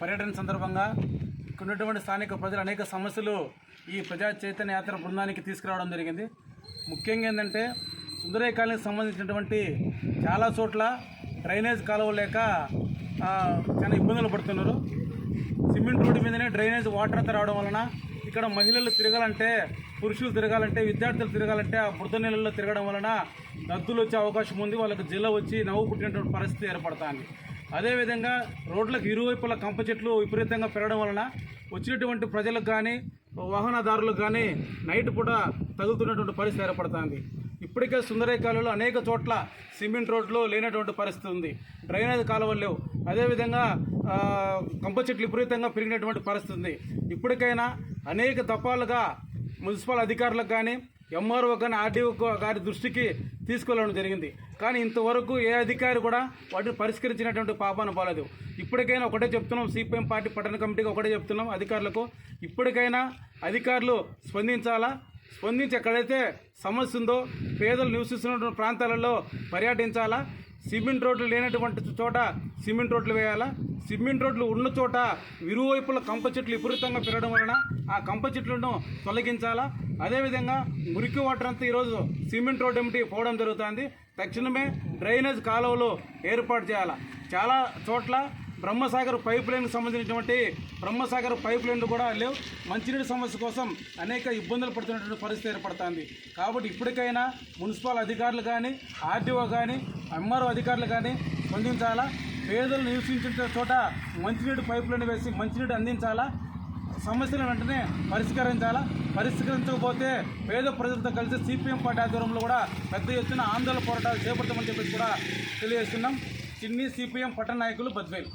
పర్యటన సందర్భంగా ఇక్కడ ఉన్నటువంటి స్థానిక ప్రజలు అనేక సమస్యలు ఈ ప్రజా చైతన్య యాత్ర బృందానికి తీసుకురావడం జరిగింది. ముఖ్యంగా ఏంటంటే సుందరయ్య కాలనీకి సంబంధించినటువంటి చాలా చోట్ల డ్రైనేజ్ కాలువ లేక చాలా ఇబ్బందులు పడుతున్నారు. సిమెంట్ రోడ్డు మీదనే డ్రైనేజ్ వాటర్ అంతా రావడం వలన ఇక్కడ మహిళలు తిరగాలంటే పురుషులు తిరగాలంటే విద్యార్థులు తిరగాలంటే ఆ బురద నీళ్ళల్లో తిరగడం వలన దద్దులు వచ్చే అవకాశం ఉంది. వాళ్ళకి జిల్ల వచ్చి నవ్వు పుట్టినటువంటి పరిస్థితి ఏర్పడుతుంది. అదేవిధంగా రోడ్లకు ఇరువైపుల కంప చెట్లు విపరీతంగా పెరగడం వలన వచ్చినటువంటి ప్రజలకు కానీ వాహనదారులకు కానీ నైట్ పూట తగులుతున్నటువంటి పరిస్థితి ఏర్పడుతుంది. ఇప్పటికే సుందరైకాలలో అనేక చోట్ల సిమెంట్ రోడ్లు లేనటువంటి పరిస్థితి ఉంది. డ్రైనేజ్ కాలువలు లేవు. అదేవిధంగా కంప చెట్లు విపరీతంగా పెరిగినటువంటి పరిస్థితి ఉంది. ఇప్పటికైనా అనేక దఫాలుగా మున్సిపల్ అధికారులకు కానీ ఎంఆర్ఓ కానీ ఆర్డీఓ గారి దృష్టికి తీసుకెళ్ళడం జరిగింది. కానీ ఇంతవరకు ఏ అధికారి కూడా వాటిని పరిష్కరించినటువంటి పాపాన పోలేదు. ఇప్పటికైనా ఒకటే చెప్తున్నాం సిపిఎం పార్టీ పట్టణ కమిటీకి ఒకటే చెప్తున్నాం అధికారులకు. ఇప్పటికైనా అధికారులు స్పందించాలా? స్పందించి ఎక్కడైతే సమస్య ఉందో పేదలు నివసిస్తున్న ప్రాంతాలలో పర్యటించాలా? సిమెంట్ రోడ్లు లేనటువంటి చోట సిమెంట్ రోడ్లు వేయాలా? సిమెంట్ రోడ్లు ఉన్న చోట ఇరువైపుల కంప చెట్లు విపరీతంగా పెరగడం వలన ఆ కంప చెట్లను తొలగించాలా? అదేవిధంగా మురికి వాటర్ అంతా ఈరోజు సిమెంట్ రోడ్డు ఏమిటి పోవడం జరుగుతుంది. తక్షణమే డ్రైనేజ్ కాలువలు ఏర్పాటు చేయాలా? చాలా చోట్ల బ్రహ్మసాగర్ పైప్ లైన్కి సంబంధించినటువంటి బ్రహ్మసాగర్ పైప్ లైన్లు కూడా లేవు. మంచినీటి సమస్య కోసం అనేక ఇబ్బందులు పడుతున్నటువంటి పరిస్థితి ఏర్పడుతుంది. కాబట్టి ఇప్పటికైనా మున్సిపల్ అధికారులు కానీ ఆర్డీఓ కానీ ఎంఆర్ఓ అధికారులు కానీ స్పందించాలా? పేదలు నివసించిన చోట మంచినీటి పైప్ లైన్ వేసి మంచినీటి అందించాలా? సమస్యలను వెంటనే పరిష్కరించాలా? పరిష్కరించకపోతే పేద ప్రజలతో కలిసి సిపిఎం పార్టీ ఆధ్వర్యంలో కూడా పెద్ద ఎత్తున ఆందోళన పోరాటాలు చేపడతామని చెప్పేసి కూడా తెలియజేస్తున్నాం. చిన్ని సిపిఎం పట్టణ నాయకులు బద్వేలు.